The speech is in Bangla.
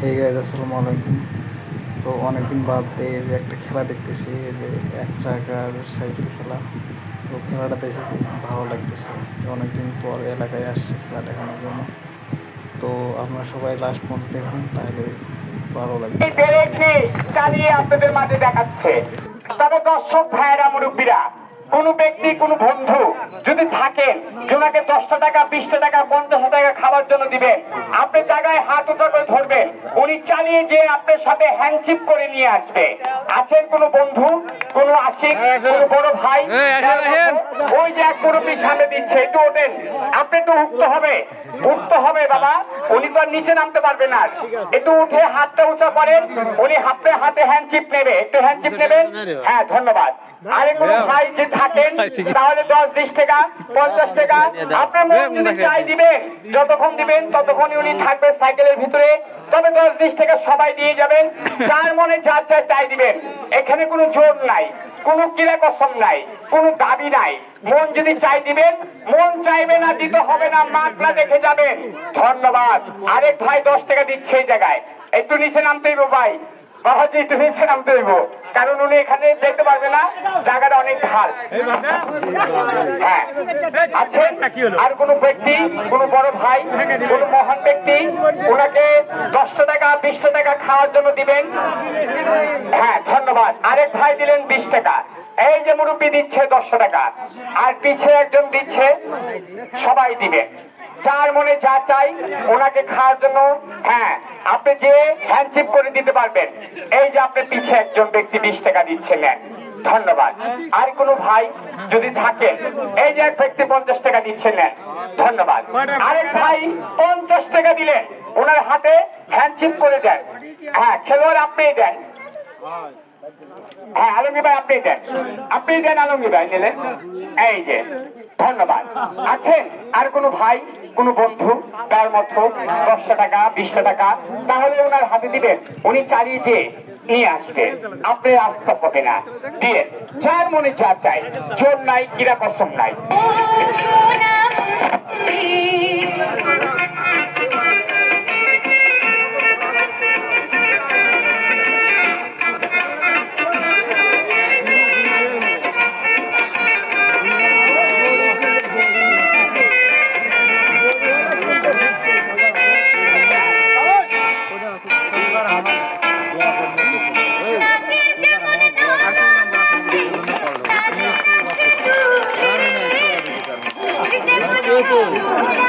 হে গাইজ আসসালামু আলাইকুম। তো অনেকদিন বাদ যে একটা খেলা দেখতেছি যে এক চাকার সাইকেল খেলা। তো খেলাটা দেখে খুব ভালো লাগতেছে। অনেকদিন পর এলাকায় আসছে খেলা দেখানোর জন্য। তো আপনারা সবাই লাস্ট পর্যন্ত দেখুন তাহলে ভালো লাগবে। চালিয়ে আপনাদের মাঝে দেখাচ্ছে। তবে দর্শক ভাইয়েরা মুরব্বীরা কোন ব্যক্তি কোন বন্ধু যদি থাকেন জোনাকে দশটা টাকা বিশটা টাকা পঞ্চাশ টাকা খাবার জন্য দিবেন আপনি জায়গায় হাত উঁচা করে ধরবেন উনি চালিয়ে যে আপনার সাথে হ্যান্ডশিপ করে নিয়ে আসবে। আছেন কোন বন্ধু কোন আশিক কোন বড় ভাই? ওই যে এক মুরব্বী সামনে দিচ্ছে একটু ওঠেন। আপনি একটু উঠতে হবে উঠতে হবে বাবা। উনি তো আর নিচে নামতে পারবে না। আর। একটু উঠে হাতটা উঁচা করেন উনি হাতে হাতে হ্যান্ডশিপ নেবে। একটু হ্যান্ডশিপ নেবেন? হ্যাঁ ধন্যবাদ। আরে কোন ভাই যে থাকেন তাহলে দশ বিশ টাকা পঞ্চাশ টাকা। আপনার মন যদি চাই দিবেন যতক্ষণ দিবেন ততক্ষণই উনি থাকবে সাইকেলের ভিতরে। তবে দশ বিশ টাকা সবাই দিয়ে যাবেন। যার মনে যা চায় তাই দিবেন। এখানে কোনো জোর নাই কোনো কিরা কসম নাই কোনো দাবি নাই। মন যদি চাই দিবেন মন চাইবে না দিতে হবে না মাত্রা দেখে যাবেন। ধন্যবাদ। আরেক ভাই দশ টাকা দিচ্ছে এই জায়গায়। একটু নিচে নামতেই ভাই। বাবাজি একটু নিচে নামতে হইব কারণ উনি এখানে যেতে পারবে না জায়গাটা অনেক ঢাল। হ্যাঁ। আছেন আর কোন ব্যক্তি কোন বড় ভাই কোন মহান ব্যক্তি ওনাকে দশটা টাকা বিশটা টাকা খাওয়ার জন্য দিবেন? হ্যাঁ ধন্যবাদ। আরেক ভাই দিলেন বিশ টাকা। এই যে মুরব্বী দিচ্ছে দশশো টাকা। আর পিছে একজন দিচ্ছে সবাই দিবে। যার মনে যা চাই, ওনাকে খাওয়ার জন্য হ্যাঁ আপনি যে হ্যান্ডশিপ করে দিতে পারবেন। এই যে আপনার পিছে একজন ব্যক্তি বিশ টাকা দিচ্ছে নেন। ধন্যবাদ। আর কোনো ভাই যদি থাকেন এই যে এক ব্যক্তি পঞ্চাশ টাকা দিচ্ছেন ধন্যবাদ। আরেক ভাই পঞ্চাশ টাকা দিলেন, ওনার হাতে হ্যান্ডশিপ করে দেন। হ্যাঁ খেলোয়াড় আপনি দেন। হ্যাঁ আলমগীর ভাই, আপনি দেন। আপনি দেন আলমগীর ভাই, নিলেন। এই যে, ধন্যবাদ। আছেন আর কোনো ভাই, কোনো বন্ধু? তার মতো দশটা টাকা, বিশটা টাকা, তাহলে ওনার হাতে দিবেন। উনি চালিয়ে যে নিয়ে আসবে। আপনি আসতে হবে না, দিয়ে। যার মনে যা চাই জোর নাই, কিরা কসম নাই. Yeah.